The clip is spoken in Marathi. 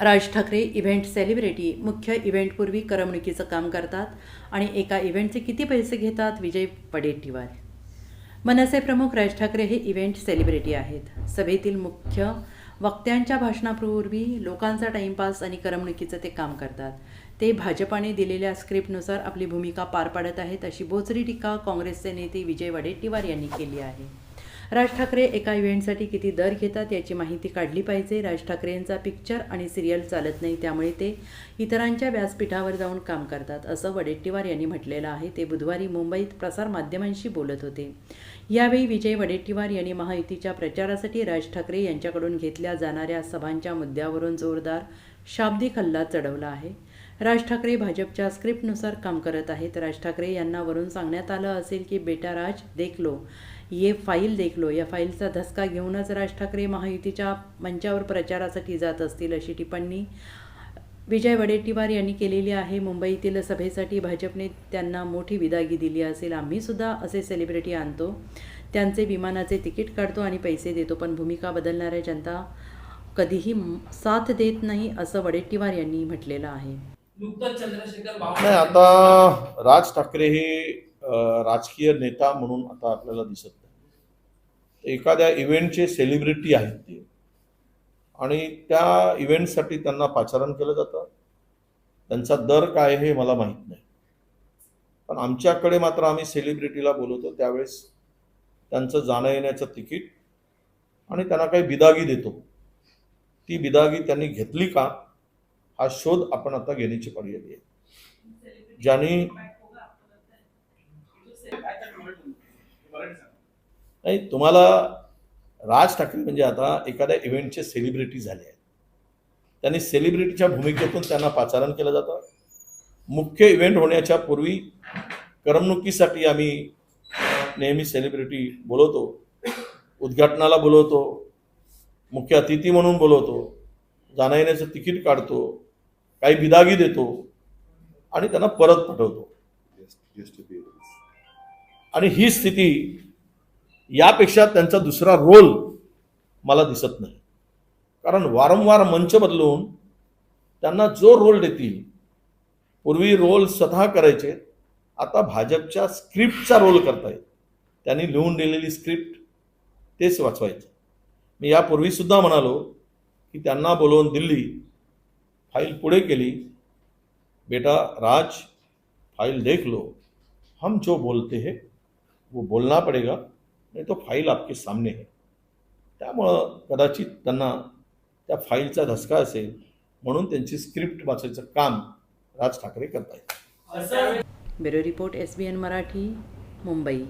राज ठाकरे इव्हेंट सेलिब्रिटी मुख्य इव्हेंटपूर्वी करमणुकीचं काम करतात आणि एका इव्हेंटचे किती पैसे घेतात? विजय पडेट्टीवार. मनसे प्रमुख राज ठाकरे हे इव्हेंट सेलिब्रिटी आहेत. सभेतील मुख्य वक्त्यांच्या भाषणापूर्वी लोकांचा टाइमपास आणि करमणुकीचं ते काम करतात. ते भाजपाने दिलेल्या स्क्रिप्टनुसार आपली भूमिका पार पाडत आहेत अशी बोचरी टीका काँग्रेसचे नेते विजय वडेट्टीवार यांनी केली आहे. राज ठाकरे एका इव्हेंटसाठी किती दर घेतात याची माहिती काढली पाहिजे. राज ठाकरेंचा पिक्चर आणि सिरियल चालत नाही त्यामुळे ते इतरांच्या व्यासपीठावर जाऊन काम करतात असं वडेट्टीवार यांनी म्हटलेलं आहे. ते बुधवारी मुंबईत प्रसारमाध्यमांशी बोलत होते. यावेळी विजय वडेट्टीवार यांनी महायुतीच्या प्रचारासाठी राज ठाकरे यांच्याकडून घेतल्या जाणाऱ्या सभांच्या मुद्द्यावरून जोरदार शाब्दिक हल्ला चढवला आहे. राज ठाकरे भाजपच्या स्क्रिप्टनुसार काम करत आहेत. राज ठाकरे यांना वरून सांगण्यात आलं असेल की बेटा राज देखलो. ये फाईल देखलो. या फाईलचा धसका घेऊनच राज ठाकरे महायुतीच्या मंचावर प्रचारासाठी जात असतील अशी टिप्पणी विजय वडेट्टीवार यांनी केलेली आहे. मुंबईतील सभेसाठी भाजपने त्यांना मोठी विदागी दिली असेल. आम्हीसुद्धा असे सेलिब्रिटी आणतो. त्यांचे विमानाचे तिकीट काढतो आणि पैसे देतो. पण भूमिका बदलणाऱ्या जनता कधीही साथ देत नाही असं वडेट्टीवार यांनी म्हटलेलं आहे. नाही आता राज ठाकरे हे राजकीय नेता म्हणून आता आपल्याला दिसत नाही. एखाद्या इव्हेंटचे सेलिब्रिटी आहेत ते. आणि त्या इव्हेंटसाठी त्यांना पाचारण केलं जातं. त्यांचा दर काय हे मला माहीत नाही. पण आमच्याकडे मात्र आम्ही सेलिब्रिटीला बोलवतो त्यावेळेस त्यांचं जाणं येण्याचं तिकीट आणि त्यांना काही बिदागी देतो. ती बिदागी त्यांनी घेतली का? हा शोध आपण आता घेण्याची पडलेली आहे. ज्यांनी नाही तुम्हाला राज ठाकरे म्हणजे आता एखाद्या इव्हेंटचे सेलिब्रिटी झाले आहेत. त्यांनी सेलिब्रिटीच्या भूमिकेतून त्यांना पाचारण केलं जातं. मुख्य इव्हेंट होण्याच्या पूर्वी करमणुकीसाठी आम्ही नेहमी सेलिब्रिटी बोलवतो. उद्घाटनाला बोलवतो. मुख्य अतिथी म्हणून बोलवतो. जाण्या येण्याचं तिकीट काढतो. काही बिदागी देतो. आणि त्यांना परत पाठवतो. आणि ही स्थिती यापेक्षा त्यांचा दुसरा रोल मला दिसत नाही. कारण वारंवार मंच बदलून त्यांना जो रोल देतील पूर्वी रोल स्वतः करायचे आता भाजपच्या स्क्रिप्टचा रोल करतायत. त्यांनी लिहून दिलेली स्क्रिप्ट तेच वाचवायचं. मी यापूर्वीसुद्धा म्हणालो की त्यांना बोलवून दिल्ली फाईल पुढे केली. बेटा राज फाइल देख लो. हम जो बोलते हैं वो बोलना पड़ेगा नाही तो फाईल आपके सामने है. त्यामुळं कदाचित त्यांना त्या फाईलचा धसका असेल म्हणून त्यांची स्क्रिप्ट वाचायचं काम राज ठाकरे करतायत. Bureau report S B N Marathi Mumbai.